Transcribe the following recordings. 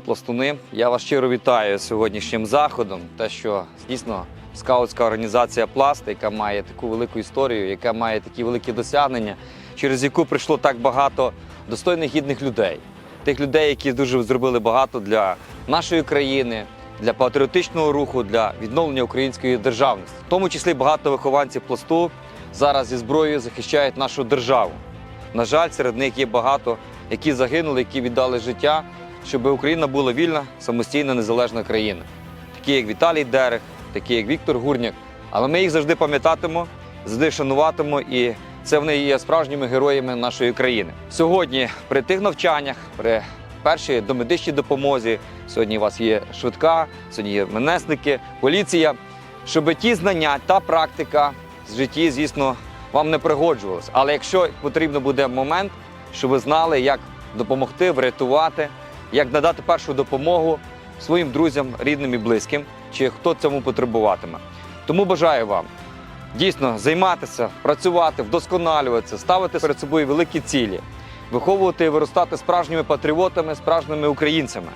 пластуни, я вас щиро вітаю сьогоднішнім заходом. Те, що дійсно скаутська організація Пласт, яка має таку велику історію, яка має такі великі досягнення, через яку прийшло так багато достойних гідних людей, тих людей, які дуже зробили багато для нашої країни, для патріотичного руху, для відновлення української державності. В тому числі багато вихованців пласту зараз зі зброєю захищають нашу державу. На жаль, серед них є багато, які загинули, які віддали життя, щоб Україна була вільна, самостійна, незалежна країна. Такі, як Віталій Дерех, такі, як Віктор Гурняк. Але ми їх завжди пам'ятатимо, завжди шануватимо, і це вони є справжніми героями нашої країни. Сьогодні при тих навчаннях, при першій домедичній допомозі, сьогодні у вас є швидка, сьогодні є менесники, поліція, щоб ті знання та практика з житті, звісно, вам не пригоджувалися. Але якщо потрібно буде момент, щоб ви знали, як допомогти, врятувати, як надати першу допомогу своїм друзям, рідним і близьким, чи хто цьому потребуватиме. Тому бажаю вам дійсно займатися, працювати, вдосконалюватися, ставити перед собою великі цілі, виховувати і виростати справжніми патріотами, справжніми українцями,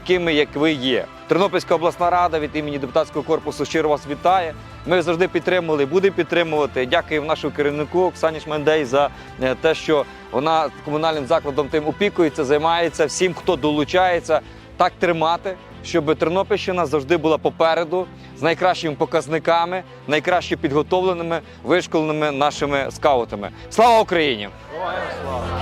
такими, як ви є. Тернопільська обласна рада від імені депутатського корпусу щиро вас вітає. Ми завжди підтримували, будемо підтримувати. Дякую нашому керівнику Оксані Шмендей за е, те, що вона комунальним закладом тим опікується, займається всім, хто долучається, так тримати, щоб Тернопільщина завжди була попереду з найкращими показниками, найкраще підготовленими, вишколеними нашими скаутами. Слава Україні! Слава!